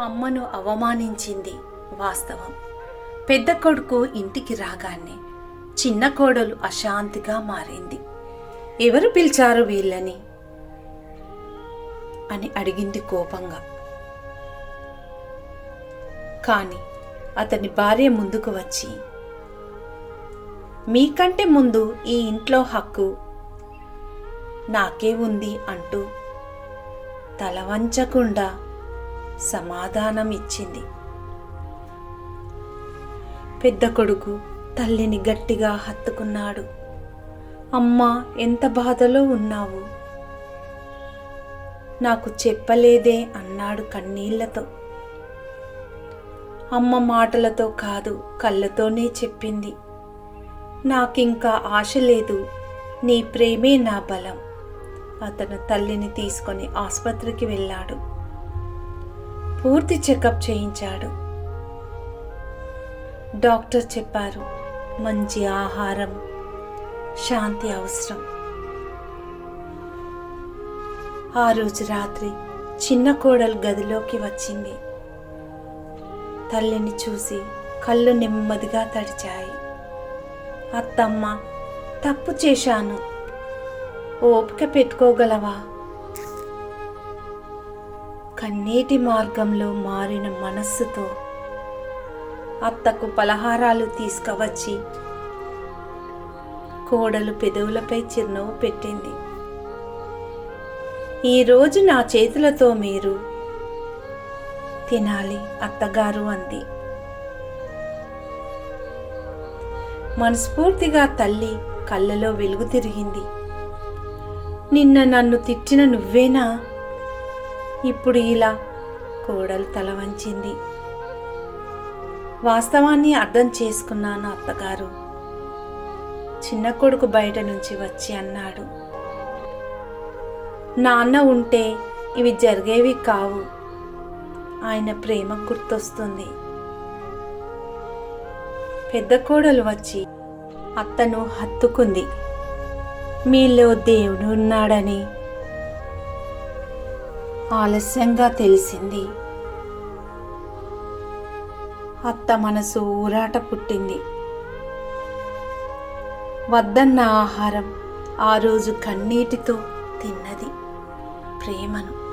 అమ్మను అవమానించింది వాస్తవం. పెద్ద కొడుకు ఇంటికి రాగానే చిన్న కోడలు అశాంతిగా మారింది. ఎవరు పిలిచారు వీళ్ళని? అని అడిగింది కోపంగా. కానీ అతని భార్య ముందుకు వచ్చి మీకంటే ముందు ఈ ఇంట్లో హక్కు నాకే ఉంది అంటూ తల వంచకుండా సమాధానం ఇచ్చింది పెద్ద కొడుకు తల్లిని గట్టిగా హత్తుకున్నాడు. అమ్మ ఎంత బాధలో ఉన్నావు? నాకు చెప్పలేదే అన్నాడు కన్నీళ్ళతో. అమ్మ మాటలతో కాదు కళ్ళతోనే చెప్పింది. నాకింకా ఆశ లేదు నీ ప్రేమే నా బలం. అతను తల్లిని తీసుకొని ఆసుపత్రికి వెళ్ళాడు. పూర్తి చెకప్ చేయించాడు. డాక్టర్ చెప్పారు మంచి ఆహారం శాంతి అవసరం. ఆ రోజు రాత్రి చిన్న కోడలు గదిలోకి వచ్చింది. తల్లిని చూసి కళ్ళు నెమ్మదిగా తడిచాయి. అత్తమ్మ తప్పు చేశాను. ఓపిక పెట్టుకోగలవా? కన్నీటి మార్గంలో మారిన మనస్సుతో అత్తకు పలహారాలు తీసుకువచ్చి కోడలు పెదవులపై చిరునవ్వు పెట్టింది. ఈరోజు నా చేతులతో మీరు తినాలి అత్తగారు అంది. మనస్ఫూర్తిగా తల్లి కళ్ళలో వెలుగు తిరిగింది. నిన్న నన్ను తిట్టిన నువ్వేనా? ఇప్పుడు ఇలా కోడలు తల వంచింది. వాస్తవాన్ని అర్థం చేసుకున్నాను అత్తగారు. చిన్న కొడుకు బయట నుంచి వచ్చి అన్నాడు. నాన్న ఉంటే ఇవి జరిగేవి కావు. ఆయన ప్రేమ గుర్తొస్తుంది. పెద్ద కోడలు వచ్చి అత్తను హత్తుకుంది. మీలో దేవుడు ఉన్నాడని ఆలస్యంగా తెలిసింది. అత్త మనసు ఊరాట పుట్టింది. వద్దన్న ఆహారం ఆ రోజు కన్నీటితో తిన్నది ప్రేమను.